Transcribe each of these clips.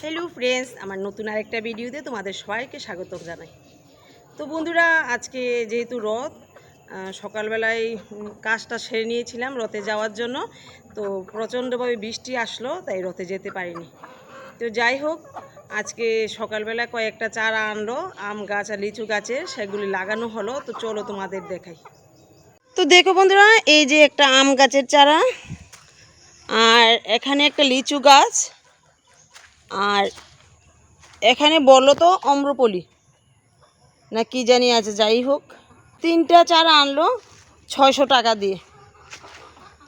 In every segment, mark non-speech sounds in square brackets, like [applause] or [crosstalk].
Hello friends আমার নতুন আরেকটা ভিডিওতে তোমাদের সবাইকে স্বাগত জানাই। তো বন্ধুরা, আজকে যেহেতু রথ সকালবেলায় কাজটা সেরে নিয়েছিলাম রথে যাওয়ার জন্য। তো প্রচণ্ডভাবে বৃষ্টি আসলো, তাই রথে যেতে পারিনি। তো যাই হোক, আজকে সকালবেলা কয়েকটা চারা আনলো, আম গাছ আর লিচু গাছের সেগুলি লাগানো হলো। তো চলো তোমাদের দেখাই। তো দেখো বন্ধুরা, এই যে একটা আম গাছের চারা, আর এখানে একটা লিচু গাছ। আর এখানে বলো তো অম্রপলি। না কি জানি আছে, যাই হোক। তিনটা চারা আনলো ছয়শো টাকা দিয়ে।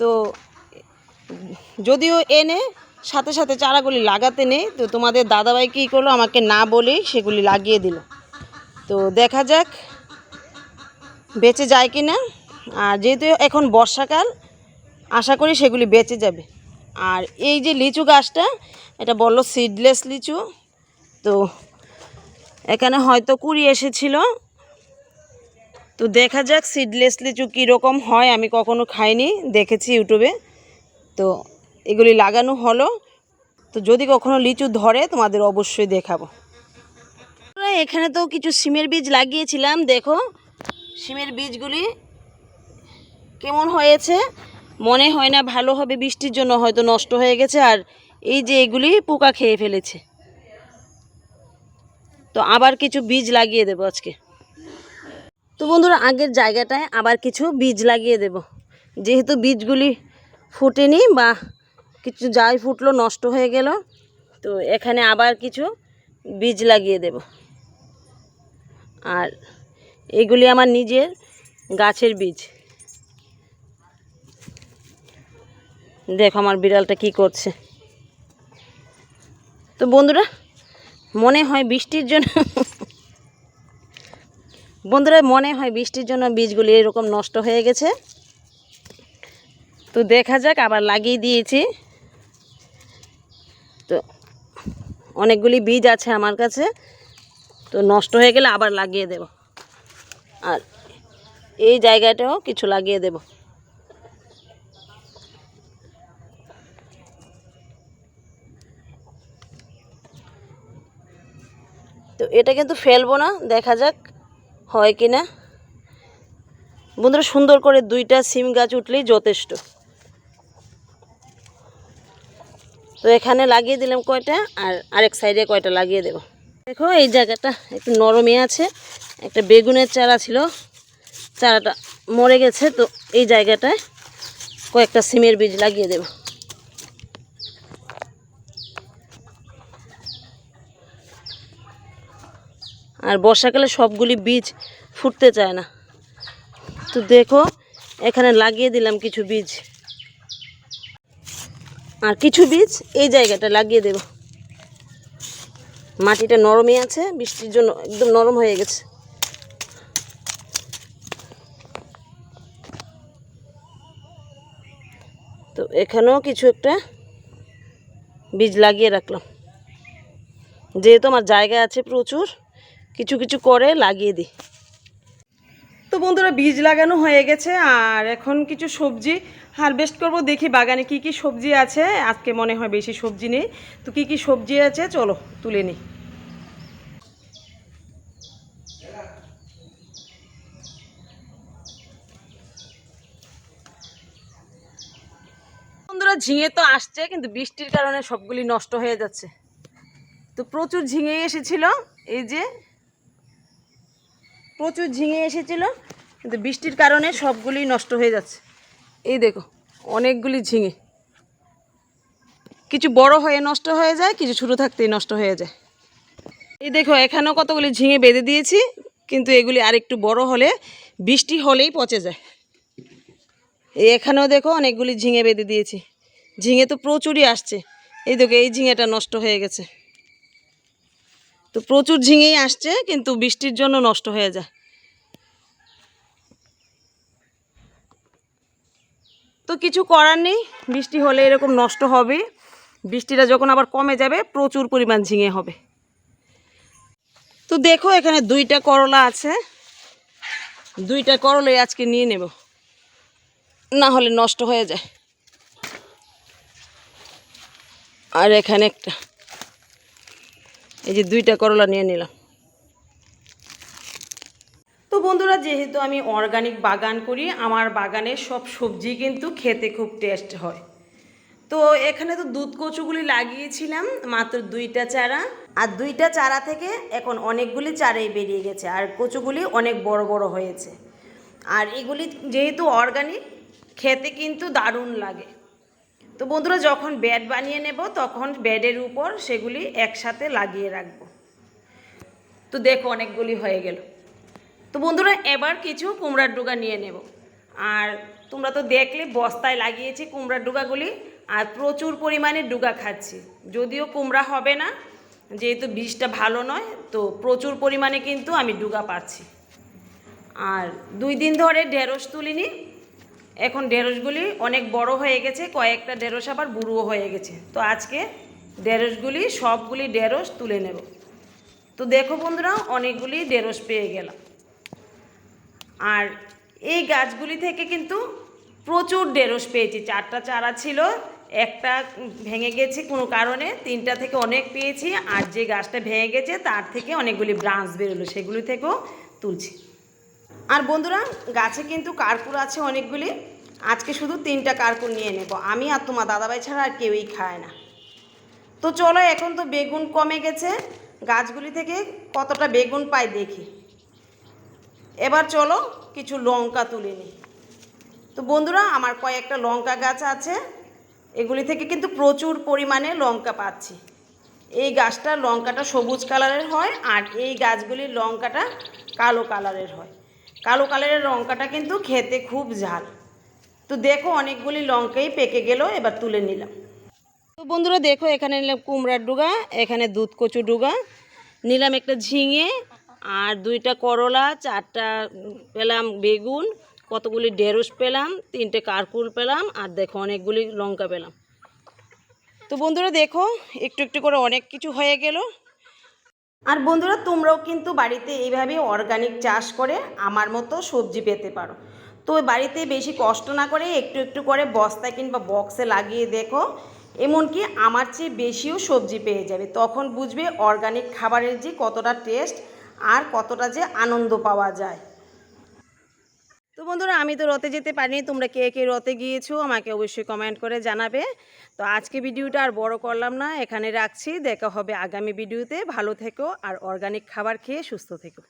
তো যদিও এনে সাথে সাথে চারাগুলি লাগাতে নেই, তো তোমাদের দাদাভাই কী করল, আমাকে না বলেই সেগুলি লাগিয়ে দিল। তো দেখা যাক বেঁচে যায় কি না আর যেহেতু এখন বর্ষাকাল, আশা করি সেগুলি বেঁচে যাবে। আর এই যে লিচু গাছটা, এটা বলল সিডলেস লিচু। তো এখানে হয়তো কুড়ি এসেছিল। তো দেখা যাক সিডলেস লিচু কীরকম হয়, আমি কখনো খাইনি, দেখেছি ইউটিউবে। তো এগুলি লাগানো হলো। তো যদি কখনো লিচু ধরে, তোমাদের অবশ্যই দেখাবো। এখানে তো কিছু সিমের বীজ লাগিয়েছিলাম, দেখো। সিমের বীজগুলি কেমন হয়েছে? মনে হয় না ভালো হবে বৃষ্টির জন্য, হয়তো নষ্ট হয়ে গেছে আর এই যে এগুলি পোকা খেয়ে ফেলেছে। তো আবার কিছু বীজ লাগিয়ে দেবো আজকে। তো বন্ধুরা, আগের জায়গাটায় আবার কিছু বীজ লাগিয়ে দেব। যেহেতু বীজগুলি ফুটেনি বা কিছু যাই ফুটলো, নষ্ট হয়ে গেল, তো এখানে আবার কিছু বীজ লাগিয়ে দেব। আর এগুলি আমার নিজের গাছের বীজ। দেখো আমার বিড়ালটা কি করছে। তো বন্ধুরা, মনে হয় বৃষ্টির জন্য [laughs] বন্ধুরা, মনে হয় বৃষ্টির জন্য বীজগুলি এরকম নষ্ট হয়ে গেছে। তো দেখা যাক, আবার লাগিয়ে দিয়েছি। তো অনেকগুলি বীজ আছে আমার কাছে। তো নষ্ট হয়ে গেলে আবার লাগিয়ে দেব। আর এই জায়গাটাও কিছু লাগিয়ে দেবো। তো এটা কিন্তু ফেলব না, দেখা যাক হয় কি না বন্ধুরা, সুন্দর করে দুইটা সিম গাছ উঠলেই যথেষ্ট। তো এখানে লাগিয়ে দিলাম কয়টা, আর আরেক সাইডে কয়টা লাগিয়ে দেব। দেখো, এই জায়গাটা একটু নরমে আছে, একটা বেগুনের চারা ছিল, চারাটা মরে গেছে, তো এই জায়গাটায় কয়েকটা সিমের বীজ লাগিয়ে দেবো। আর বর্ষাকালে সবগুলি বীজ ফুটতে চায় না। তো দেখো, এখানে লাগিয়ে দিলাম কিছু বীজ। আর কিছু বীজ এই জায়গাটা লাগিয়ে দেব। মাটিটা নরমই আছে, বৃষ্টির জন্য একদম নরম হয়ে গেছে। তো এখানেও কিছু একটা বীজ লাগিয়ে রাখলাম। যেহেতু আমার জায়গা আছে প্রচুর কিছু কিছু করে লাগিয়ে দিই। তো বন্ধুরা, বীজ লাগানো হয়ে গেছে, আর এখন কিছু সবজি হারভেস্ট করব। দেখি বাগানে কি কি সবজি আছে। আজকে মনে হয় বেশি সবজি নেই। তো কি কি সবজি আছে, চলো তুলে নিই। বন্ধুরা, ঝিঙে তো আসছে, কিন্তু বৃষ্টির কারণে সবগুলি নষ্ট হয়ে যাচ্ছে। তো প্রচুর ঝিঙে এসেছিল। এই যে প্রচুর ঝিঙে এসেছিল, কিন্তু বৃষ্টির কারণে সবগুলি নষ্ট হয়ে যাচ্ছে। এই দেখো, অনেকগুলি ঝিঙে। কিছু বড় হয়ে নষ্ট হয়ে যায়, কিছু ছোটো থাকতেই নষ্ট হয়ে যায়। এই দেখো, এখানেও কতগুলি ঝিঙে বেঁধে দিয়েছি, কিন্তু এগুলি আর একটু বড় হলে বৃষ্টি হলেই পচে যায়। এই এখানেও দেখো, অনেকগুলি ঝিঙে বেঁধে দিয়েছি। ঝিঙে তো প্রচুরই আসছে। এই দেখো, এই ঝিঙেটা নষ্ট হয়ে গেছে। তো প্রচুর ঝিঙেই আসছে, কিন্তু বৃষ্টির জন্য নষ্ট হয়ে যায়। তো কিছু করার নেই, বৃষ্টি হলে এরকম নষ্ট হবে। বৃষ্টিটা যখন আবার কমে যাবে, প্রচুর পরিমাণ ঝিঙে হবে। তো দেখো এখানে দুইটা করলা আছে। দুইটা করলাই আজকে নিয়ে নেব। না হলে নষ্ট হয়ে যায়। আর এখানে একটা। এই যে দুইটা করলা নিয়ে নিলাম। তো বন্ধুরা, যেহেতু আমি অর্গানিক বাগান করি, আমার বাগানের সব সবজি কিন্তু খেতে খুব টেস্ট হয়। তো এখানে তো দুধ কচুগুলি লাগিয়েছিলাম, মাত্র দুইটা চারা। আর দুইটা চারা থেকে এখন অনেকগুলি চারাই বেরিয়ে গেছে, আর কচুগুলি অনেক বড় বড় হয়েছে। আর এগুলি যেহেতু অর্গানিক খেতে কিন্তু দারুণ লাগে। তো বন্ধুরা, যখন বেড বানিয়ে নেব, তখন বেডের উপর সেগুলি একসাথে লাগিয়ে রাখব। তো দেখো অনেকগুলি হয়ে গেল। তো বন্ধুরা, এবার কিছু কুমড়ার ডুগা নিয়ে নেব। আর তোমরা তো দেখলে, বস্তায় লাগিয়েছি কুমড়ার ডুগাগুলি, আর প্রচুর পরিমাণে ডুগা খাচ্ছি। যদিও কুমড়া হবে না, যেহেতু বীজটা ভালো নয়, তো প্রচুর পরিমাণে কিন্তু আমি ডুগা পাচ্ছি আর দুই দিন ধরে ঢেঁড়স তুলিনি এখন ঢেঁড়সগুলি অনেক বড় হয়ে গেছে, কয়েকটা ঢেঁড়স আবার বুড়ো হয়ে গেছে। তো আজকে ঢেঁড়সগুলি সবগুলি ঢেঁড়স তুলে নেব। তো দেখো বন্ধুরা, অনেকগুলি ঢেঁড়স পেয়ে গেলাম। আর এই গাছগুলি থেকে কিন্তু প্রচুর ঢেঁড়স পেয়েছি। চারটা চারা ছিল, একটা ভেঙে গেছে কোনো কারণে, তিনটা থেকে অনেক পেয়েছি। আর যে গাছটা ভেঙে গেছে, তার থেকে অনেকগুলি ব্রাঞ্চ বেরোলো, সেগুলি থেকেও তুলছি। আর বন্ধুরা, গাছে কিন্তু কার্কুর আছে অনেকগুলি। আজকে শুধু তিনটা কার্কুর নিয়ে নেব। আমি আর তোমার দাদাভাই ছাড়া আর কেউই খায় না। তো চলো, এখন তো বেগুন কমে গেছে। গাছগুলি থেকে কতটা বেগুন পাই দেখি। এবার চলো, কিছু লঙ্কা তুলে নিই। তো বন্ধুরা, আমার কয়েকটা লঙ্কা গাছ আছে। এগুলি থেকে কিন্তু প্রচুর পরিমাণে লঙ্কা পাচ্ছি। এই গাছটা লঙ্কাটা সবুজ কালারের হয়, আর এই গাছগুলির লঙ্কাটা কালো কালারের হয়। কালো কালারের লঙ্কাটা কিন্তু খেতে খুব ঝাল। তো দেখো অনেকগুলি লঙ্কাই পেকে গেল, এবার তুলে নিলাম। তো বন্ধুরা দেখো, এখানে নিলাম কুমড়ার ডুগা, এখানে দুধ কচু ডুগা। নিলাম একটা ঝিঙে আর দুইটা করলা, চারটা পেলাম বেগুন, কতগুলি ঢেঁড়স পেলাম, তিনটে কারকুল পেলাম, আর দেখো অনেকগুলি লঙ্কা পেলাম। তো বন্ধুরা দেখো, একটু একটু করে অনেক কিছু হয়ে গেল। আর বন্ধুরা, তোমরাও কিন্তু বাড়িতে এইভাবে অর্গানিক চাষ করে আমার মতো সবজি পেতে পারো। তো বাড়িতে বেশি কষ্ট না করে একটু একটু করে বস্তা কিংবা বক্সে লাগিয়ে দেখো, এমনকি আমার চেয়ে বেশিও সবজি পেয়ে যাবে। তখন বুঝবে অর্গানিক খাবারের যে কতটা টেস্ট আর কতটা যে আনন্দ পাওয়া যায়। তো বন্ধুরা, আমি তো রথে যেতে পারিনি। তোমরা কে কে রথে গিয়েছো আমাকে অবশ্যই কমেন্ট করে জানাবে। তো আজকে ভিডিওটা আর বড় করলাম না, এখানে রাখছি। দেখা হবে আগামী ভিডিওতে। ভালো থেকো আর অর্গানিক খাবার খেয়ে সুস্থ থেকো।